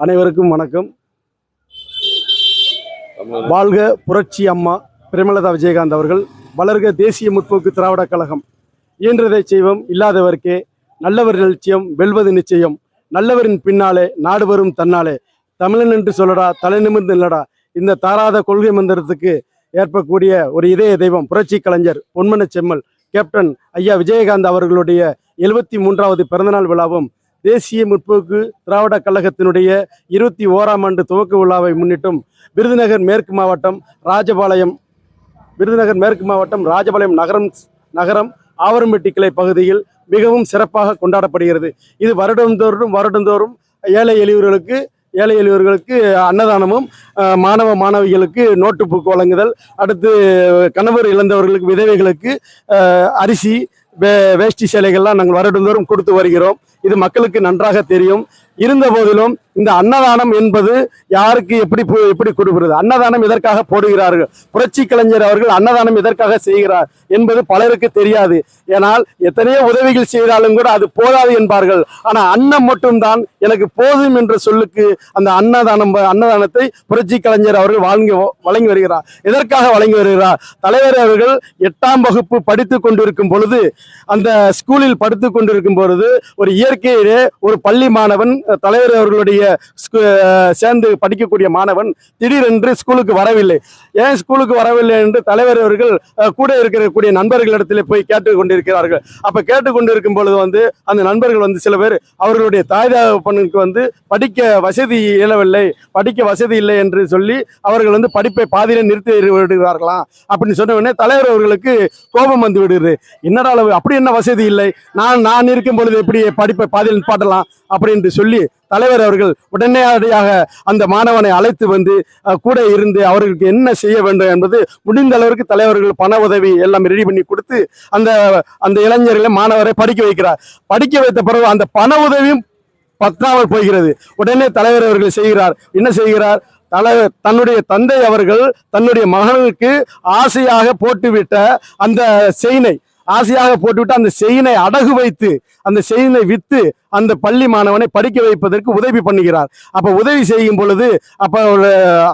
அனைவருக்கும் வணக்கம். வாழ்க புரட்சி அம்மா பிரேமலதா விஜயகாந்த் அவர்கள். வளர்க தேசிய முற்போக்கு திராவிடக் கழகம். இயன்றதை செய்வோம் இல்லாதவர்க்கே நல்லவர் நிச்சயம் வெல்வது நிச்சயம். நல்லவரின் பின்னாலே நாடு வரும் தன்னாலே. தமிழன் என்று சொல்லடா தலை நிமிர்ந்து இல்லடா இந்த தாராத கொள்கை மந்திரத்துக்கு ஏற்பக்கூடிய ஒரு இதய தெய்வம் புரட்சி கலைஞர் பொன்மன செம்மல் கேப்டன் ஐயா விஜயகாந்த் அவர்களுடைய எழுபத்தி மூன்றாவது பிறந்தநாள் விழாவும் தேசிய முற்போக்கு திராவிட கழகத்தினுடைய இருபத்தி ஓராம் ஆண்டு துவக்க விழாவை முன்னிட்டும் விருதுநகர் மேற்கு மாவட்டம் ராஜபாளையம் விருதுநகர் மேற்கு மாவட்டம் ராஜபாளையம் நகரம் நகரம் ஆவரம்பட்டி கிளை பகுதியில் மிகவும் சிறப்பாக கொண்டாடப்படுகிறது. இது வருடந்தோறும் வருடந்தோறும் ஏழை எளியவர்களுக்கு ஏழை எளியவர்களுக்கு அன்னதானமும் மாணவ மாணவிகளுக்கு நோட்டு புக் வழங்குதல் அடுத்து கணவர் இழந்தவர்களுக்கு விதவைகளுக்கு அரிசி வே வேஷ்டி சேலைகள்லாம் நாங்கள் வருடந்தோறும் கொடுத்து வருகிறோம். இது மக்களுக்கு நன்றாக தெரியும். இருந்த போதிலும் இந்த அன்னதானம் என்பது யாருக்கு எப்படி எப்படி கொடுக்கிறது? அன்னதானம் எதற்காக போடுகிறார்கள்? புரட்சி கலைஞர் அவர்கள் அன்னதானம் எதற்காக செய்கிறார் என்பது பலருக்கு தெரியாது. ஏனால் எத்தனையோ உதவிகள் செய்தாலும் கூட அது போதாது என்பார்கள். ஆனால் அன்னம் மட்டும்தான் எனக்கு போதும் என்ற சொல்லுக்கு அந்த அன்னதானம் அன்னதானத்தை புரட்சி கலைஞர் அவர்கள் வழங்கி வழங்கி வருகிறார். எதற்காக வழங்கி வருகிறார்? தலைவர் அவர்கள் எட்டாம் வகுப்பு படித்து கொண்டிருக்கும் பொழுது அந்த ஸ்கூலில் படித்து கொண்டிருக்கும் பொழுது ஒரு இயற்கையிலே ஒரு பள்ளி மாணவன் தலைவர் அவர்களுடைய சேர்ந்து படிக்கக்கூடிய மாணவன் திடீரென்று ஸ்கூலுக்கு வரவில்லை. ஏன் ஸ்கூலுக்கு வரவில்லை என்று தலைவர் அவர்கள் கூட இருக்கக்கூடிய நண்பர்களிடத்தில் போய் கேட்டு கொண்டிருக்கிறார்கள். அப்ப கேட்டு கொண்டிருக்கும் பொழுது வந்து அந்த நண்பர்கள் வந்து சில பேர் அவர்களுடைய தாய் தகப்பனுக்கு வந்து படிக்க வசதி இயலவில்லை படிக்க வசதி இல்லை என்று சொல்லி அவர்கள் வந்து படிப்பை பாதியில் நிறுத்தி விடுகிறார்களாம். அப்படின்னு சொன்ன உடனே தலைவர் அவர்களுக்கு கோபம் வந்து விடுகிறது என்னடா அளவு அப்படி என்ன வசதி இல்லை? நான் நான் இருக்கும் பொழுது எப்படி படிப்பை பாதியில் நிப்பாட்டலாம்? அப்படின்னு சொல்லி தலைவர் அவர்கள் உடனடியாக அந்த மாணவனை அழைத்து வந்து கூட இருந்து அவர்களுக்கு என்ன செய்ய வேண்டும் என்பது முடிந்த அளவிற்கு தலைவர்கள் பண உதவி எல்லாம் ரெடி பண்ணி கொடுத்து அந்த அந்த இளைஞர்களை மாணவரை படிக்க வைக்கிறார். படிக்க வைத்த பிறகு அந்த பண உதவியும் பத்தாமல் போகிறது. உடனே தலைவர் அவர்கள் செய்கிறார். என்ன செய்கிறார்? தலைவர் தன்னுடைய தந்தை அவர்கள் தன்னுடைய மகனுக்கு ஆசையாக போட்டுவிட்ட அந்த செயினை ஆசையாக போட்டுவிட்டு அந்த செயினை அடகு வைத்து அந்த செயினை விற்று அந்த பள்ளி மாணவனை படிக்க வைப்பதற்கு உதவி பண்ணுகிறார். அப்ப உதவி செய்யும் பொழுது அப்ப ஒரு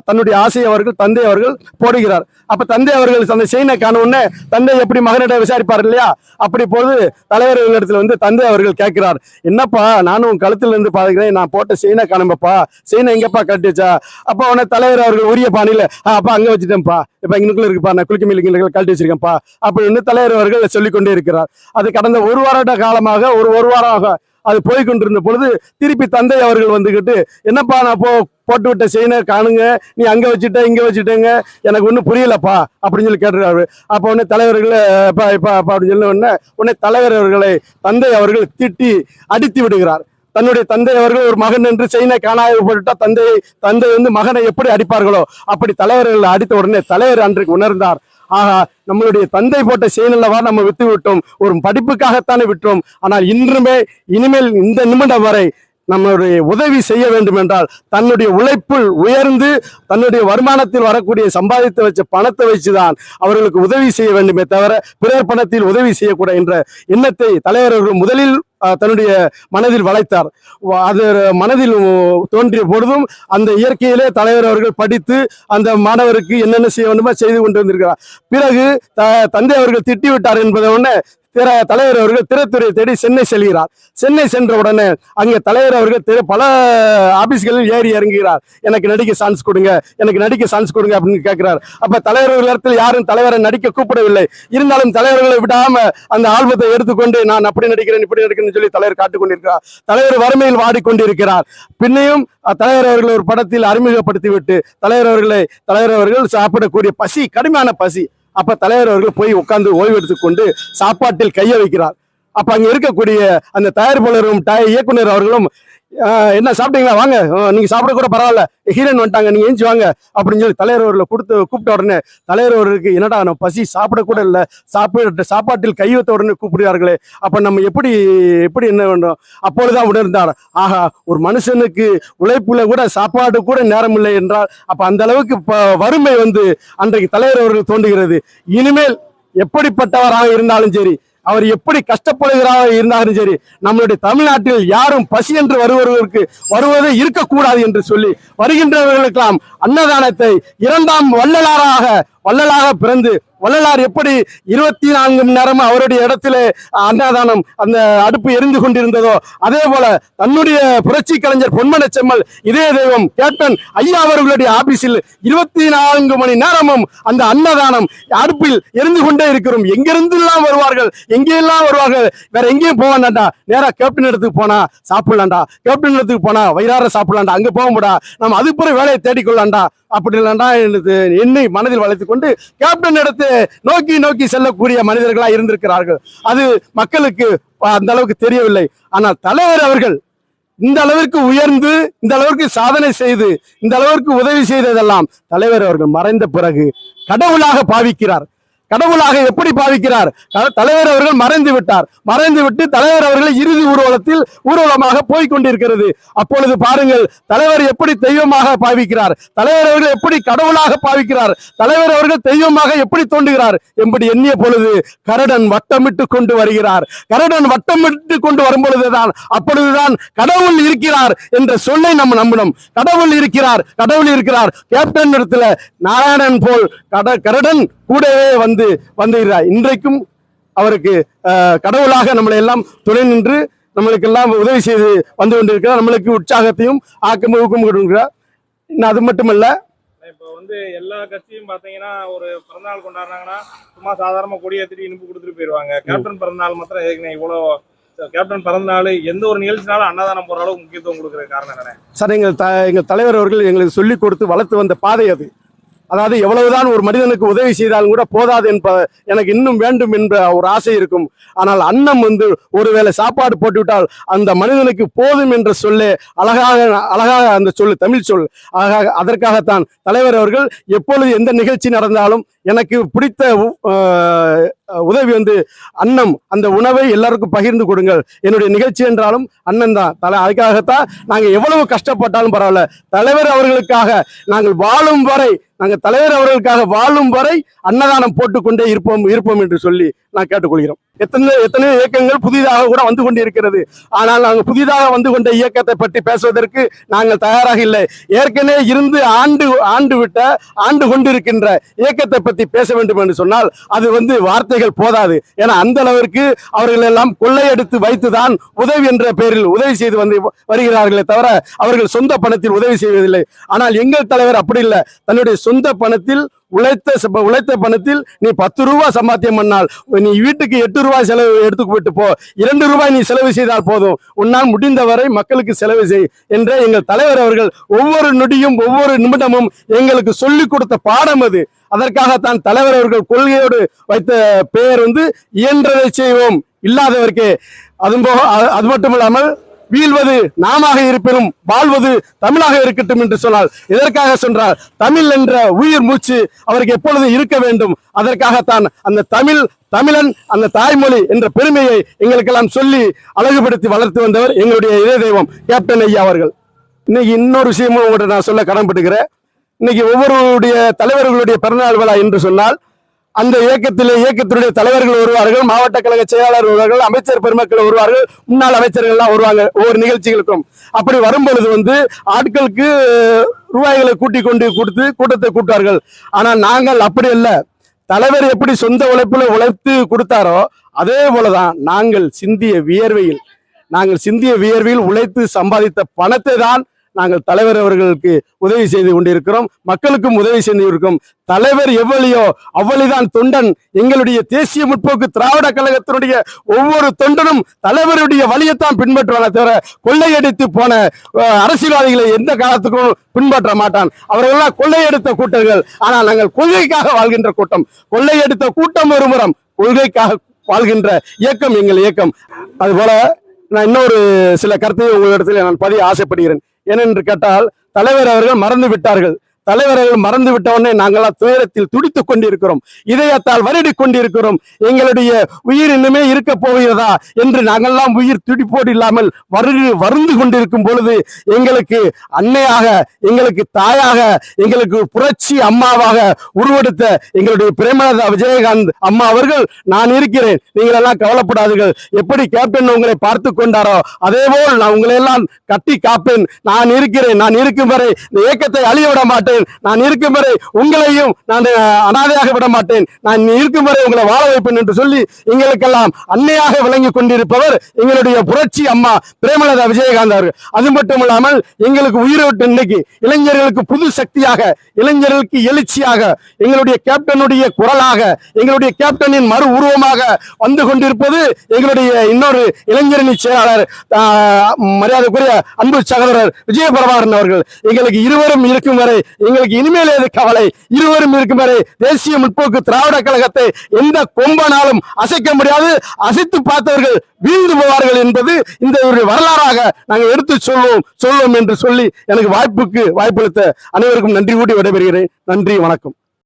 தன்னுடைய ஆசை அவர்கள் தந்தை அவர்கள் போடுகிறார். அப்ப தந்தை அவர்கள் அந்த செயினை காணவுடனே தந்தை எப்படி மகனிடம் விசாரிப்பார் இல்லையா? அப்படி போது தலைவர் இடத்துல வந்து தந்தை அவர்கள் கேட்கிறார். என்னப்பா நானும் உன் கழுத்துல இருந்து பாத்துக்கிறேன் நான் போட்ட செயினை காணும்பப்பா செயினை எங்கப்பா கட்டி வச்சா அப்ப உடனே தலைவர் அவர்கள் உரிய பாணியில அப்பா அங்க வச்சுட்டேன்ப்பா. இப்ப இங்கனுக்குள்ள இருக்குப்பா. நான் குளிக்க மில்லுக்கு கழட்டி வச்சிருக்கேன்ப்பா. அப்படின்னு தலைவர் அவர்கள் சொல்லிக் கொண்டே இருக்கிறார். அது கடந்த ஒரு வார காலமாக ஒரு ஒரு வாரமாக அது போய்கொண்டிருந்த பொழுது திருப்பி தந்தை அவர்கள் வந்துகிட்டு என்னப்பா நான் போ போட்டு விட்ட செயினை காணுங்க. நீ அங்கே வச்சுட்ட இங்கே வச்சுட்டேங்க. எனக்கு ஒன்றும் புரியலப்பா அப்படின்னு சொல்லி கேட்டுருக்காரு. அப்போ உடனே தலைவர்களை இப்போ இப்போ அப்பா அப்படின்னு சொல்லி உடனே உடனே தலைவர் அவர்களை தந்தை அவர்கள் திட்டி அடித்து விடுகிறார். தன்னுடைய தந்தை அவர்கள் ஒரு மகன் என்று செயினை காணாயப்பட்டுட்டா தந்தை தந்தை வந்து மகனை எப்படி அடிப்பார்களோ அப்படி தலைவர்கள் அடித்த உடனே தலைவர் அன்றைக்கு உணர்ந்தார். ஆகா நம்மளுடைய தந்தை போட்ட செயல் அல்லவா நம்ம விட்டு விட்டோம் ஒரு படிப்புக்காகத்தானே விட்டோம். ஆனால் இன்றுமே இனிமேல் இந்த நிமிடம் வரை நம்மளுடைய உதவி செய்ய வேண்டும் என்றால் தன்னுடைய உழைப்பில் உயர்ந்து தன்னுடைய வருமானத்தில் வரக்கூடிய சம்பாதித்து வச்ச பணத்தை வச்சுதான் அவர்களுக்கு உதவி செய்ய வேண்டுமே தவிர பிறர் பணத்தில் உதவி செய்யக்கூட என்ற எண்ணத்தை தலைவர்கள் முதலில் தன்னுடைய மனதில் வளைத்தார். அது மனதில் தோன்றிய பொழுதும் அந்த இயற்கையிலே தலைவர் அவர்கள் படித்து அந்த மாணவருக்கு என்னென்ன செய்ய வேண்டுமோ செய்து கொண்டு வந்திருக்கிறார். பிறகு த- தந்தை அவர்கள் திட்டிவிட்டார் என்பதை உடனே திற தலைவர் அவர்கள் திறத்துறையை தேடி சென்னை செல்கிறார். சென்னை சென்ற உடனே அங்கே தலைவர் அவர்கள் திரு பல ஆபீஸ்களில் ஏறி இறங்குகிறார். எனக்கு நடிக்க சான்ஸ் கொடுங்க எனக்கு நடிக்க சான்ஸ் கொடுங்க அப்படின்னு கேட்கிறார். அப்ப தலைவர்கள் இடத்தில் யாரும் தலைவரை நடிக்க கூப்பிடவில்லை. இருந்தாலும் தலைவர்களை விடாம அந்த ஆல்பத்தை எடுத்துக்கொண்டு நான் அப்படி நடிக்கிறேன் இப்படி நடிக்கிறேன்னு சொல்லி தலைவர் காட்டுக்கொண்டிருக்கிறார். தலைவர் வறுமையில் வாடிக்கொண்டிருக்கிறார். பின்னையும் தலைவர் அவர்கள் ஒரு படத்தில் அறிமுகப்படுத்தி விட்டு தலைவர் அவர்களை தலைவர் அவர்கள் சாப்பிடக்கூடிய பசி கடுமையான பசி அப்ப தலைவர் அவர்கள் போய் உட்கார்ந்து ஓய்வு எடுத்துக்கொண்டு சாப்பாட்டில் கையை வைக்கிறார் அப்ப அங்க இருக்கக்கூடிய அந்த தயாரிப்பாளரும் இயக்குனர் அவர்களும் என்ன சாப்பிட்டீங்களா? வாங்க. நீங்க சாப்பிட கூட பரவாயில்ல. ஹீரோயின் வந்துட்டாங்க. நீங்க ஏஞ்சி வாங்க. அப்படின்னு சொல்லி தலைவர் அவர்களை கொடுத்து கூப்பிட்ட உடனே தலைவர் அவர்களுக்கு என்னடா நான் பசி சாப்பிடக்கூட இல்லை. சாப்பிட சாப்பாட்டில் கை வைத்த உடனே கூப்பிடுவார்களே அப்ப நம்ம எப்படி எப்படி என்ன வேண்டும்? அப்பொழுதுதான் உணர்ந்தார். ஆஹா ஒரு மனுஷனுக்கு உழைப்புல கூட சாப்பாடு கூட நேரம் இல்லை என்றால் அப்ப அந்த அளவுக்கு வறுமை வந்து அன்றைக்கு தலைவர் அவர்கள் தோன்றுகிறது. இனிமேல் எப்படிப்பட்டவராக இருந்தாலும் சரி அவர் எப்படி கஷ்டப்படுகிறார் இருந்தாலும் சரி நம்மளுடைய தமிழ்நாட்டில் யாரும் பசி என்று வருவதற்கு வருவது இருக்கக்கூடாது என்று சொல்லி வருகின்றவர்களுக்கெல்லாம் அன்னதானத்தை இரண்டாம் வள்ளலாராக வள்ளலாக பிறந்து வள்ளலார் எப்படி இருபத்தி நான்கு மணி நேரமும் அவருடைய இடத்துல அன்னதானம் அந்த அடுப்பு எரிந்து கொண்டிருந்ததோ அதே போல தன்னுடைய புரட்சி கலைஞர் பொன்மன செம்மல் இதே தெய்வம் கேப்டன் ஐயா அவர்களுடைய ஆபீஸில் இருபத்தி நான்கு மணி நேரமும் அந்த அன்னதானம் அடுப்பில் எரிந்து கொண்டே இருக்கிறோம். எங்கிருந்தெல்லாம் வருவார்கள்? எங்கெல்லாம் வருவார்கள்? வேற எங்கேயும் போக வேண்டாம்டா நேரா கேப்டன் இடத்துக்கு போனா சாப்பிடலாம்டா கேப்டன் இடத்துக்கு போனா வயிறார சாப்பிடலாம்டா அங்க போக முடியா நம்ம அதுக்கு பிறகு வேலையை தேடிக்கொள்ளலாம்டா அப்படி இல்லைண்டா என்னை மனதில் வளர்த்து கொண்டு கேப்டன் இடத்தை நோக்கி நோக்கி செல்லக்கூடிய மனிதர்களாக இருந்திருக்கிறார்கள். அது மக்களுக்கு அந்த அளவுக்கு தெரியவில்லை. ஆனால் தலைவர் அவர்கள் இந்த அளவிற்கு உயர்ந்து இந்த அளவிற்கு சாதனை செய்து இந்த அளவிற்கு உதவி செய்ததெல்லாம் தலைவர் அவர்கள் மறைந்த பிறகு கடவுளாக பாவிக்கிறார். கடவுளாக எப்படி பாவிக்கிறார்? த- தலைவர் அவர்கள் மறைந்து விட்டார். மறைந்து விட்டு தலைவர் அவர்கள் இறுதி ஊர்வலத்தில் ஊர்வலமாக போய் கொண்டிருக்கிறது அப்பொழுது பாருங்கள் தலைவர் எப்படி தெய்வமாக பாவிக்கிறார்? தலைவர் அவர்கள் எப்படி கடவுளாக பாவிக்கிறார்? தலைவர் அவர்கள் தெய்வமாக எப்படி தோன்றுகிறார்? என்படி எண்ணிய பொழுது கரடன் வட்டமிட்டு கொண்டு வருகிறார். கரடன் வட்டமிட்டு கொண்டு வரும் பொழுதுதான் அப்பொழுதுதான் கடவுள் இருக்கிறார் என்ற சொல்லை நம்ம நம்பணும் கடவுள் இருக்கிறார் கடவுள் இருக்கிறார். கேப்டன் இடத்துல நாராயணன் போல் கட கரடன் கூடவே வந்து வந்துகிறார் இன்றைக்கும் அவருக்கு கடவுளாக நம்மளை எல்லாம் துணை நின்று நம்மளுக்கு எல்லாம் உதவி செய்து வந்து கொண்டிருக்கிறார். நம்மளுக்கு உற்சாகத்தையும் ஆக்கம் ஊக்கம் கொடுக்கிறார். இன்னும் அது மட்டுமல்ல இப்போ வந்து எல்லா கட்சியும் பாத்தீங்கன்னா ஒரு பிறந்தநாள் கொண்டாடுறாங்கன்னா சும்மா சாதாரண கொடி ஏத்திட்டு இனிப்பு கொடுத்துட்டு போயிருவாங்க. கேப்டன் பிறந்தநாள் மாத்திரம் எதுக்குண்ணே இவ்வளோ கேப்டன் பிறந்தநாள் எந்த ஒரு நிகழ்ச்சினாலும் அன்னதானம் போற அளவுக்கு முக்கியத்துவம் கொடுக்குற காரணம் என்ன சார் எங்கள் த எங்கள் தலைவர் அவர்கள் எங்களுக்கு சொல்லிக் கொடுத்து வளர்த்து வந்த பாதை அது. அதாவது எவ்வளவுதான் ஒரு மனிதனுக்கு உதவி செய்தாலும் கூட போதாது என்ப எனக்கு இன்னும் வேண்டும் என்ற ஒரு ஆசை இருக்கும். ஆனால் அன்னம் வந்து ஒருவேளை சாப்பாடு போட்டுவிட்டால் அந்த மனிதனுக்கு போதும் என்ற சொல்லே அழகாக அழகாக அந்த சொல் தமிழ் சொல் அழகாக அதற்காகத்தான் தலைவர் அவர்கள் எப்பொழுது எந்த நிகழ்ச்சி நடந்தாலும் எனக்கு பிடித்த உதவி வந்து அன்னம் அந்த உணவை எல்லாருக்கும் பகிர்ந்து கொடுங்கள். என்னுடைய நிகழ்ச்சி என்றாலும் அண்ணன் தான். தலை அதுக்காகத்தான் நாங்கள் எவ்வளவு கஷ்டப்பட்டாலும் பரவாயில்ல. தலைவர் அவர்களுக்காக நாங்கள் வாழும் வரை நாங்கள் தலைவர் அவர்களுக்காக வாழும் வரை அன்னதானம் போட்டுக்கொண்டே இருப்போம் இருப்போம் என்று சொல்லி நான் கேட்டுக்கொள்கிறோம். எத்தனை எத்தனையோ இயக்கங்கள் புதிதாக கூட வந்து கொண்டிருக்கிறது. ஆனால் நாங்கள் புதிதாக வந்து கொண்ட இயக்கத்தை பற்றி பேசுவதற்கு நாங்கள் தயாராக இல்லை. ஏற்கனவே இருந்து ஆண்டு ஆண்டு விட்ட ஆண்டு கொண்டிருக்கின்ற இயக்கத்தை பற்றி பேச வேண்டும் என்று சொன்னால் அது வந்து வார்த்தைகள் போதாது. ஏன்னா அந்த அளவிற்கு அவர்கள் எல்லாம் கொள்ளையடித்து வைத்துதான் உதவி என்ற பெயரில் உதவி செய்து வந்து வருகிறார்களே தவிர அவர்கள் சொந்த பணத்தில் உதவி செய்வதில்லை. ஆனால் எங்கள் தலைவர் அப்படி இல்லை. தன்னுடைய சொந்த பணத்தில் உழைத்த ச- உழைத்த பணத்தில் நீ பத்து ரூபாய் சம்பாத்தியம் பண்ணால் நீ வீட்டுக்கு எட்டு ரூபாய் செலவு எடுத்து போயிட்டு போ. இரண்டு ரூபாய் நீ செலவு செய்தால் போதும். உன்னால் முடிந்தவரை மக்களுக்கு செலவு செய் என்ற எங்கள் தலைவர் அவர்கள் ஒவ்வொரு நொடியும் ஒவ்வொரு நிமிடமும் எங்களுக்கு சொல்லிக் கொடுத்த பாடம் அது. அதற்காகத்தான் தலைவர் அவர்கள் கொள்கையோடு வைத்த பெயர் வந்து இயன்றதை செய்வோம். இல்லாதவர்க்கே. அது அது மட்டும் இல்லாமல் வீழ்வது நாமாக இருப்பினும் வாழ்வது தமிழாக இருக்கட்டும் என்று சொன்னால் எதற்காக சொன்றால் தமிழ் என்ற உயிர் மூச்சு அவருக்கு எப்பொழுது இருக்க வேண்டும்? அதற்காகத்தான் அந்த தமிழ் தமிழன் அந்த தாய்மொழி என்ற பெருமையை எங்களுக்கெல்லாம் சொல்லி அழகுபடுத்தி வளர்த்து வந்தவர் எங்களுடைய இதய தெய்வம் கேப்டன் ஐயா அவர்கள். இன்னைக்கு இன்னொரு விஷயமும் உங்கள்கிட்ட நான் சொல்ல கடன்பட்டுக்கிறேன். இன்னைக்கு ஒவ்வொருடைய தலைவர்களுடைய பிறநாள் விழா என்று சொன்னால் அந்த இயக்கத்திலே இயக்கத்தினுடைய தலைவர்கள் வருவார்கள் மாவட்ட கழக செயலாளர் வருவார்கள் அமைச்சர் பெருமக்கள் வருவார்கள் முன்னாள் அமைச்சர்கள்லாம் வருவாங்க ஒவ்வொரு நிகழ்ச்சிகளுக்கும். அப்படி வரும்பொழுது வந்து ஆட்களுக்கு ரூபாய்களை கூட்டி கொண்டு கொடுத்து கூட்டத்தை கூட்டுவார்கள். ஆனால் நாங்கள் அப்படி அல்ல. தலைவர் எப்படி சொந்த உழைப்புல உழைத்து கொடுத்தாரோ அதே போலதான் நாங்கள் சிந்திய வியர்வையில் நாங்கள் சிந்திய வியர்வையில் உழைத்து சம்பாதித்த பணத்தை தான் நாங்கள் தலைவர் அவர்களுக்கு உதவி செய்து கொண்டிருக்கிறோம். மக்களுக்கும் உதவி செய்து இருக்கிறோம் தலைவர் எவ்வளியோ அவ்வளிதான் தொண்டன். எங்களுடைய தேசிய முற்போக்கு திராவிட கழகத்தினுடைய ஒவ்வொரு தொண்டனும் தலைவருடைய வழியைத்தான் பின்பற்றுவானே தவிர கொள்ளையடித்து போன அரசியல்வாதிகளை எந்த காலத்துக்கும் பின்பற்ற மாட்டான். அவர்களெல்லாம் கொள்ளையடித்த கூட்டங்கள். ஆனால் நாங்கள் கொள்கைக்காக வாழ்கின்ற கூட்டம். கொள்ளையடித்த கூட்டம் ஒரு முறம் கொள்கைக்காக வாழ்கின்ற இயக்கம் எங்கள் இயக்கம். அதுபோல நான் இன்னொரு சில கருத்தையும் உங்களிடத்தில் நான் பதிய ஆசைப்படுகிறேன். ஏனென்று கேட்டால் தலைவர் அவர்கள் மறந்து விட்டார்கள் தலைவர்கள் மறந்து விட்டவனே நாங்கள் துயரத்தில் துடித்துக் கொண்டிருக்கிறோம். இதயத்தால் வருடிக் கொண்டிருக்கிறோம். எங்களுடைய உயிர் இன்னுமே இருக்க போகிறதா என்று நாங்கள்லாம் உயிர் துடிப்போடு இல்லாமல் வரு வருந்து கொண்டிருக்கும் பொழுது எங்களுக்கு அன்னையாக எங்களுக்கு தாயாக எங்களுக்கு புரட்சி அம்மாவாக உருவெடுத்த எங்களுடைய பிரேமலதா விஜயகாந்த் அம்மா அவர்கள் நான் இருக்கிறேன். நீங்கள் எல்லாம் கவலைப்படாதீர்கள். எப்படி கேப்டன் உங்களை பார்த்து கொண்டாரோ அதே போல் நான் உங்களை எல்லாம் கட்டி காப்பேன். நான் இருக்கிறேன். நான் இருக்கும் வரை இந்த இயக்கத்தை அழிய விட மாட்டேன். மாட்டேன். நான் இருக்கும் வரை உங்களையும் நான் அனாதையாக விட மாட்டேன். நான் இருக்கும் வரை உங்களை வாழ வைப்பேன் என்று சொல்லி எங்களுக்கெல்லாம் அன்னையாக விளங்கி கொண்டிருப்பவர் எங்களுடைய புரட்சி அம்மா பிரேமலதா விஜயகாந்த் அவர்கள். அது மட்டும் இல்லாமல் எங்களுக்கு உயிரோட்டு இன்னைக்கு இளைஞர்களுக்கு புது சக்தியாக இளைஞர்களுக்கு எழுச்சியாக எங்களுடைய கேப்டனுடைய குரலாக எங்களுடைய கேப்டனின் மறு உருவமாக வந்து கொண்டிருப்பது எங்களுடைய இன்னொரு இளைஞரணி செயலாளர் மரியாதைக்குரிய அன்பு சகோதரர் விஜயபிரபாரன் அவர்கள். எங்களுக்கு இருவரும் இருக்கும் வரை எங்களுக்கு இனிமேல் எது கவலை. இருவரும் இருக்கும் வரை தேசிய முற்போக்கு திராவிட கழகத்தை எந்த கொம்பனாலும் அசைக்க முடியாது. அசைத்து பார்த்தவர்கள் வீழ்ந்து போவார்கள் என்பது இந்த ஒரு வரலாறாக நாங்கள் எடுத்து சொல்லுவோம் சொல்லுவோம் என்று சொல்லி எனக்கு வாய்ப்புக்கு வாய்ப்பளித்த அனைவருக்கும் நன்றி கூட்டி விடைபெறுகிறேன். நன்றி வணக்கம்.